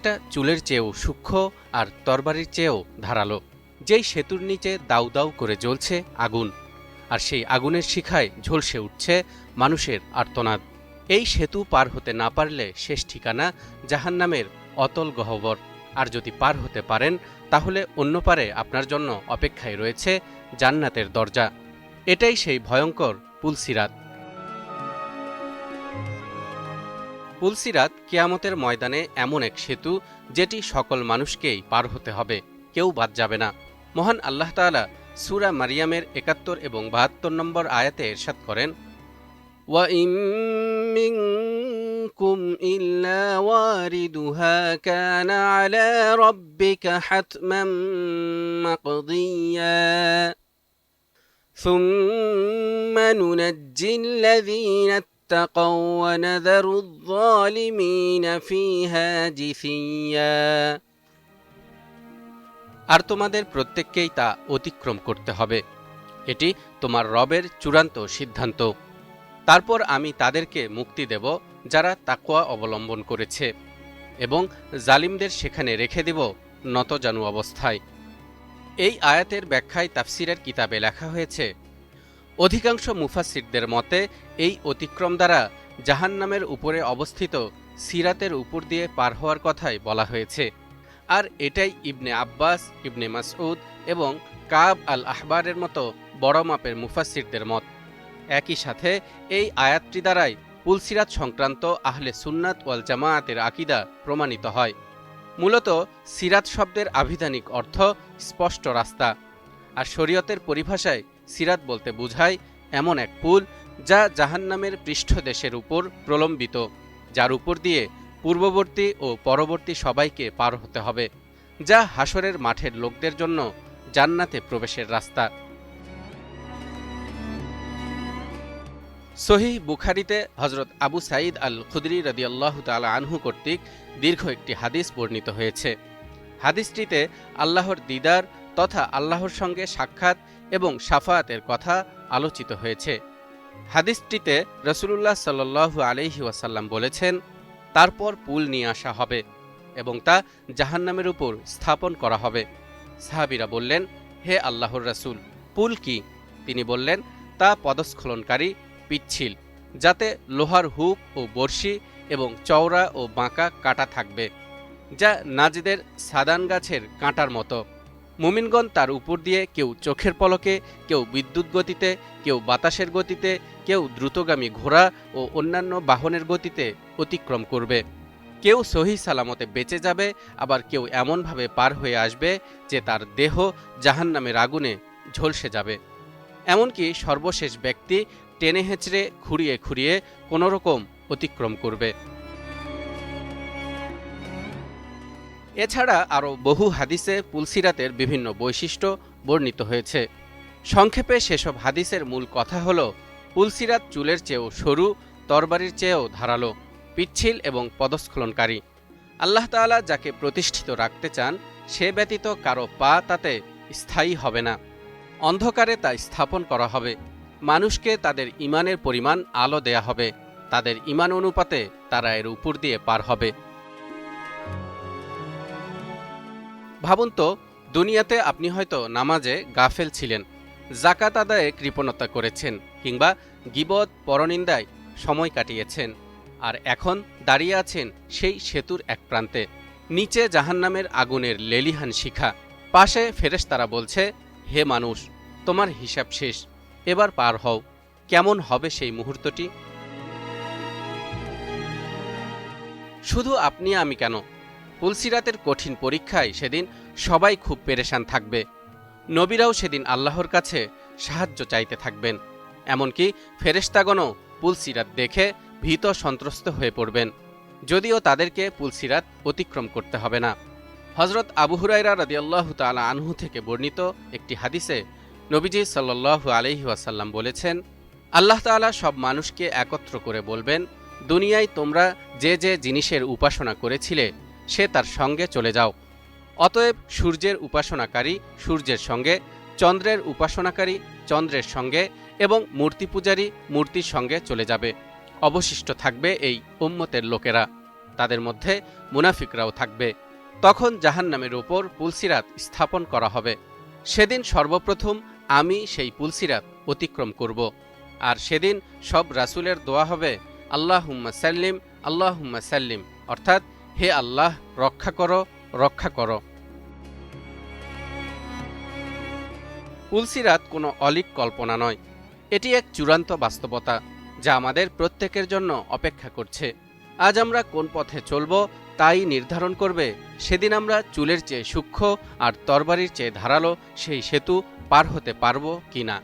একটা চুলের চেয়েও সূক্ষ্ম আর তরবারির চেয়েও ধারালো। যেই সেতুর নিচে দাউ দাউ করে জ্বলছে আগুন, আর সেই আগুনের শিখায় ঝলসে উঠছে মানুষের আর্তনাদ। এই সেতু পার হতে না পারলে শেষ ঠিকানা জাহান্নামের অতল গহ্বর। আর যদি পার হতে পারেন, তাহলে অন্য পারে আপনার জন্য অপেক্ষায় রয়েছে জান্নাতের দরজা। এটাই সেই ভয়ঙ্কর পুলসিরাত। পুলসিরাত কিয়ামতের ময়দানে এমন এক সেতু যেটি সকল মানুষকেই পার হতে হবে কেউ বাদ যাবে না মহান আল্লাহ তাআলা সূরা মারিয়ামের একাত্তর এবং বাহাত্তর নম্বর আয়াতে এরশাদ করেন وَإِن مِّنكُمْ إِلَّا وَارِدُهَا كَانَ عَلَى رَبِّكَ حَتْمًا مَّقْضِيًّا ثُمَّ نُنَجِّي الَّذِينَ اتَّقَوا وَنَذَرُ الظَّالِمِينَ فِيهَا جِثِيًّا আর তোমাদের প্রত্যেককেই তা অতিক্রম করতে হবে এটি তোমার রবের চূড়ান্ত সিদ্ধান্ত তারপর আমি তাদেরকে মুক্তি দেব যারা তাকোয়া অবলম্বন করেছে এবং জালিমদের সেখানে রেখে দেব নতজানু অবস্থায় এই আয়াতের ব্যাখ্যায় তাফসিরের কিতাবে লেখা হয়েছে অধিকাংশ মুফাসিরদের মতে, এই অতিক্রম দ্বারা জাহান্নামের উপরে অবস্থিত সিরাতের উপর দিয়ে পার হওয়ার কথাই বলা হয়েছে। আর এটাই ইবনে আব্বাস, ইবনে মাসউদ এবং কাব আল আহবারের মতো বড় মাপের মুফাসিরদের মত। একই সাথে, এই আয়াতটি দ্বারাই পুলসিরাত সংক্রান্ত আহলে সুন্নাত ওয়াল জামায়াতের আকিদা প্রমাণিত হয়। মূলত সিরাত শব্দের আভিধানিক অর্থ স্পষ্ট রাস্তা। আর শরীয়তের পরিভাষায় সিরাত বলতে বোঝায় এমন এক পুল যা জাহান্নামের পৃষ্ঠদেশের উপর প্রলম্বিত, যার উপর দিয়ে পূর্ববর্তী ও পরবর্তী সবাইকে পার হতে হবে, যা হাসরের মাঠের লোকদের জন্য জান্নাতে প্রবেশের রাস্তা। সহি বুখারিতে হজরত আবু সাঈদ আল খুদরি রদিয়াল্লাহ তালা আনহু কর্তৃক দীর্ঘ একটি হাদিস বর্ণিত হয়েছে। হাদিসটিতে আল্লাহর দিদার তথা আল্লাহর সঙ্গে সাক্ষাৎ এবং সাফায়াতের কথা আলোচিত হয়েছে। হাদিসটিতে রসুলুল্লাহ সাল্লু আলহি ওয়াসাল্লাম বলেছেন, তারপর পুল নিয়ে আসা হবে এবং তা জাহান্নামের উপর স্থাপন করা হবে। সাহাবিরা বললেন, হে আল্লাহর রাসূল, পুল কি? তিনি বললেন, তা পদস্খলনকারী পিচ্ছিল, যাতে লোহার হুক ও বর্ষি এবং চওড়া ও বাঁকা কাটা থাকবে, যা নাজিদের সাদান গাছের কাঁটার মতো। মুমিনগণ তার উপর দিয়ে কেউ চোখের পলকে, কেউ বিদ্যুৎ গতিতে, কেউ বাতাসের গতিতে, কেউ দ্রুতগামী ঘোড়া ও অন্যান্য বাহনের গতিতে অতিক্রম করবে। কেউ সহি সালামতে বেঁচে যাবে, আবার কেউ এমনভাবে পার হয়ে আসবে যে তার দেহ জাহান্নামের আগুনে ঝলসে যাবে। এমনকি সর্বশেষ ব্যক্তি টেনে হেঁচড়ে, খুঁড়িয়ে খুঁড়িয়ে কোনোরকম অতিক্রম করবে। এছাড়া আরও বহু হাদিসে পুলসিরাতের বিভিন্ন বৈশিষ্ট্য বর্ণিত হয়েছে। সংক্ষেপে সেসব হাদিসের মূল কথা হল, পুলসিরাত চুলের চেয়েও সরু, তরবারির চেয়েও ধারালো, পিচ্ছিল এবং পদস্খলনকারী। আল্লাহ তাআলা যাকে প্রতিষ্ঠিত রাখতে চান, সে ব্যতীত কারও পা তাতে স্থায়ী হবে না। অন্ধকারে তা স্থাপন করা হবে। মানুষকে তাদের ইমানের পরিমাণ আলো দেয়া হবে। তাদের ইমান অনুপাতে তারা এর উপর দিয়ে পার হবে। ভাবুন তো, দুনিয়াতে আপনি হয়তো নামাজে গাফেল ছিলেন জাকাত আদায়ে কৃপণতা করেছেন, কিংবা গিবদ পরনিন্দায় সময় কাটিয়েছেন, আর এখন দাঁড়িয়ে আছেন সেই সেতুর এক প্রান্তে, নিচে জাহান্নামের আগুনের লেলিহান শিখা, পাশে ফেরেশতারা বলছে, হে মানুষ, তোমার হিসাব শেষ, এবার পার হও, কেমন হবে সেই মুহূর্তটি? শুধু আপনি, আমি কেন? পুলসিরাতের কঠিন পরীক্ষায় সেদিন সবাই খুব পেরেশান থাকবে। নবীরাও সেদিন আল্লাহর কাছে সাহায্য চাইতে থাকবেন। এমনকি ফেরেশতাগণও পুলসিরাত দেখে ভীত সন্ত্রস্ত হয়ে পড়বেন। যদিও তাদেরকে পুলসিরাত অতিক্রম করতে হবে না। হজরত আবু হুরাইরা রাদিয়াল্লাহ তালা আনহু থেকে বর্ণিত একটি হাদিসে নবীজি সাল্লাহ আলহি বলেছেন, আল্লাহ তাআলা সব মানুষকে একত্র করে বলবেন, দুনিয়ায় তোমরা যে যে জিনিসের উপাসনা করেছিলে সে তার সঙ্গে চলে যাও। অতএব সূর্যের উপাসনাকারী সূর্যের সঙ্গে, চন্দ্রের উপাসনাকারী চন্দ্রের সঙ্গে এবং মূর্তি পূজারী মূর্তির সঙ্গে চলে যাবে। অবশিষ্ট থাকবে এই উম্মতের লোকেরা। তাদের মধ্যে মুনাফিকরাও থাকবে। তখন জাহান্নামের ওপর পুলসিরাত স্থাপন করা হবে। সেদিন সর্বপ্রথম আমি সেই পুলসিরাত অতিক্রম করব। আর সেদিন সব রাসুলের দোয়া হবে আল্লাহ হুম্মা সাল্লিম আল্লাহ হুম্মা সাল্লিম। অর্থাৎ হে আল্লাহ, রক্ষা করো রক্ষা করো। পুলসিরাত কোনো অলিক কল্পনা নয়। এটি এক চূড়ান্ত বাস্তবতা যা আমাদের প্রত্যেকের জন্য অপেক্ষা করছে। আজ আমরা কোন পথে চলব তাই নির্ধারণ করবে, সেদিন আমরা চুলের চেয়ে সূক্ষ্ম আর তরবারির চেয়ে ধারালো সেই সেতু পার হতে পারব কিনা।